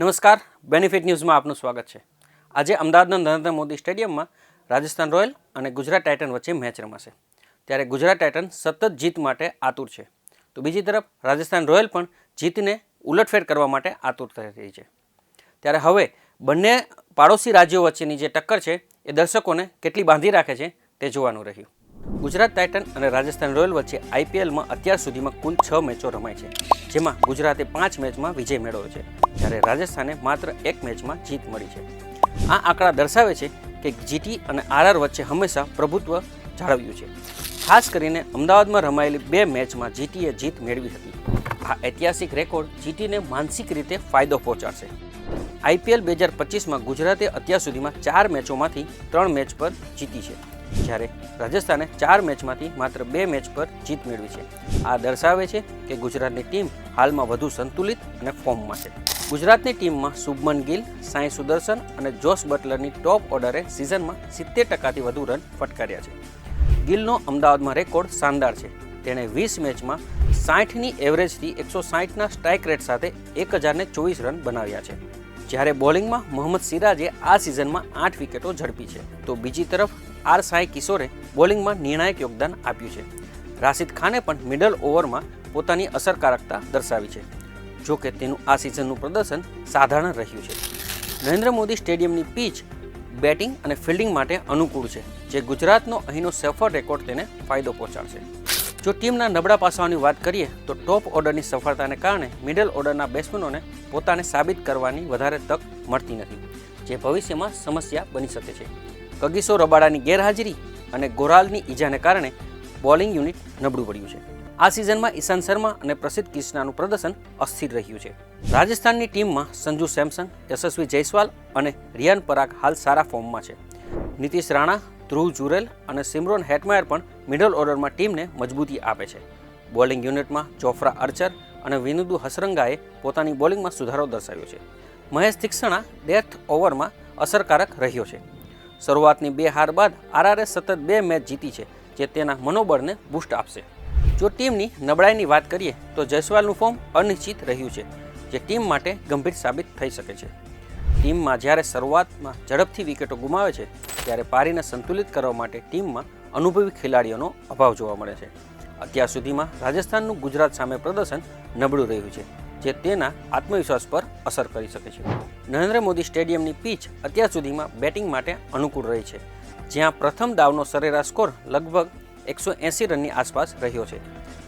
નમસ્કાર બેનિફિટ ન્યૂઝમાં આપનું સ્વાગત છે. આજે અમદાવાદના નરેન્દ્ર મોદી સ્ટેડિયમમાં રાજસ્થાન રોયલ અને ગુજરાત ટાઇટન વચ્ચે મેચ રમાશે. ત્યારે ગુજરાત ટાઇટન સતત જીત માટે આતુર છે. તો બીજી તરફ, રાજસ્થાન રોયલ પણ જીતને ઉલટફેર કરવા માટે આતુર થઈ રહી છે. ત્યારે હવે બંને પાડોશી રાજ્યો વચ્ચેની જે ટક્કર છે, એ દર્શકોને કેટલી બાંધી રાખે છે, તે જોવાનું રહ્યું. ગુજરાત ટાઇટન અને રાજસ્થાન રોયલ વચ્ચે આઈપીએલમાં અત્યાર સુધીમાં કુલ છ મેચો રમાઈ છે, જેમાં ગુજરાતે પાંચ મેચમાં વિજય મેળવ્યો છે, જ્યારે રાજસ્થાને માત્ર એક મેચમાં જીત મળી છે. આ આંકડા દર્શાવે છે કે જીટી અને આરઆર વચ્ચે હંમેશા પ્રભુત્વ જાળવ્યું છે. ખાસ કરીને અમદાવાદમાં રમાયેલી બે મેચમાં જીટીએ જીત મેળવી હતી. આ ઐતિહાસિક રેકોર્ડ જીટીને માનસિક રીતે ફાયદો પહોંચાડશે. આઈપીએલ બે હજાર પચીસમાં ગુજરાતે અત્યાર સુધીમાં ચાર મેચોમાંથી ત્રણ મેચ પર જીતી છે. જ્યારે રાજસ્થાને ચાર મેચમાંથી માત્ર બે મેચ પર જીત મેળવી છે. આ દર્શાવે છે કે ગુજરાતની ટીમ હાલમાં વધુ સંતુલિત અને ફોર્મમાં છે. ગુજરાતની ટીમમાં શુભમન ગિલ, સાંઈ સુદર્શન અને જોસ બટલરની ટોપ ઓર્ડરે સિઝનમાં સિત્તેર ટકાથી વધુ રન ફટકાર્યા છે. ગિલનો અમદાવાદમાં રેકોર્ડ શાનદાર છે. તેણે વીસ મેચમાં સાઠની એવરેજથી એકસો સાઠના સ્ટ્રાઇક રેટ સાથે એક હજારને ચોવીસ રન બનાવ્યા છે. જ્યારે બોલિંગમાં મોહમ્મદ સિરાજે આ સિઝનમાં આઠ વિકેટો ઝડપી છે. તો બીજી તરફ આર સાંઈ કિશોરે બોલિંગમાં નિર્ણાયક યોગદાન આપ્યું છે. રાશિદ ખાને પણ મિડલ ઓવરમાં પોતાની અસરકારકતા દર્શાવી છે. જો કે તેનું આ સિઝનનું પ્રદર્શન સાધારણ રહ્યું છે. નરેન્દ્ર મોદી સ્ટેડિયમની પીચ, બેટિંગ અને ફિલ્ડિંગ માટે અનુકૂળ છે, જે ગુજરાતનો અહીંનો સફળ રેકોર્ડ તેને ફાયદો પહોંચાડશે. જો ટીમના નબળા પાસાઓની વાત કરીએ, તો ટોપ ઓર્ડરની સફળતાને કારણે મિડલ ઓર્ડરના બેટ્સમેનોને પોતાને સાબિત કરવાની વધારે તક મળતી નથી, જે ભવિષ્યમાં સમસ્યા બની શકે છે. કગીસો રબાડાની ગેરહાજરી અને ગોરાલની ઈજાને કારણે બોલિંગ યુનિટ નબળું પડ્યું છે. આ સિઝનમાં ઈશાંત શર્મા અને પ્રસિદ્ધ કિષ્નાનું પ્રદર્શન અસ્થિર રહ્યું છે. રાજસ્થાનની ટીમમાં સંજુ સેમસન, યશસ્વી જયસ્વાલ અને રિયાન પરાગ હાલ સારા ફોર્મમાં છે. નીતિશ રાણા, ધ્રુવ જુરેલ અને સિમરોન હેટમાયર પણ મિડલ ઓર્ડરમાં ટીમને મજબૂતી આપે છે. બોલિંગ યુનિટમાં જોફ્રા અર્ચર અને વિનુદુ હસરંગાએ પોતાની બોલિંગમાં સુધારો દર્શાવ્યો છે. મહેશ તીક્ષણા ડેથ ઓવરમાં અસરકારક રહ્યો છે. શરૂઆતની બે હાર બાદ આરઆરએ સતત બે મેચ જીતી છે, જે તેના મનોબળને બૂસ્ટ આપશે. જો ટીમની નબળાઈની વાત કરીએ, તો જયસ્વાલનું ફોર્મ અનિશ્ચિત રહ્યું છે, જે ટીમ માટે ગંભીર સાબિત થઈ શકે છે. ટીમમાં જ્યારે શરૂઆતમાં ઝડપથી વિકેટો ગુમાવે છે, ત્યારે પારીને સંતુલિત કરવા માટે ટીમમાં અનુભવી ખેલાડીઓનો અભાવ જોવા મળે છે. અત્યાર સુધીમાં રાજસ્થાનનું ગુજરાત સામે પ્રદર્શન નબળું રહ્યું છે, જે તેના આત્મવિશ્વાસ પર અસર કરી શકે છે. નરેન્દ્ર મોદી સ્ટેડિયમની પીચ અત્યાર સુધીમાં બેટિંગ માટે અનુકૂળ રહી છે, જ્યાં પ્રથમ દાવનો સરેરાશ સ્કોર લગભગ એકસો એંસી રનની આસપાસ રહ્યો છે.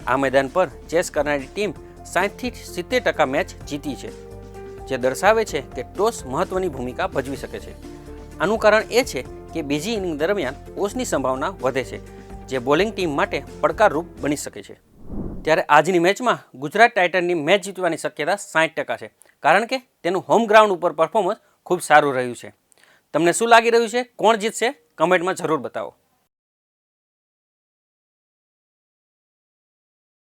આ મેદાન પર ચેસ કરનારી ટીમ સાઠથી સિત્તેર ટકા મેચ જીતી છે, જે દર્શાવે છે કે ટોસ મહત્વની ભૂમિકા ભજવી શકે છે. આનું કારણ એ છે કે બીજી ઇનિંગ દરમિયાન ઓસની સંભાવના વધે છે, જે બોલિંગ ટીમ માટે પડકારરૂપ બની શકે છે. ત્યારે આજની મેચમાં ગુજરાત ટાઇટનની મેચ જીતવાની શક્યતા સાઠ ટકા છે. કારણ કે તેનું હોમ ગ્રાઉન્ડ ઉપર પરફોર્મન્સ ખૂબ સારું રહ્યું છે. તમને શું લાગી રહ્યું છે? કોણ જીતશે? કમેન્ટમાં જરૂર બતાવો.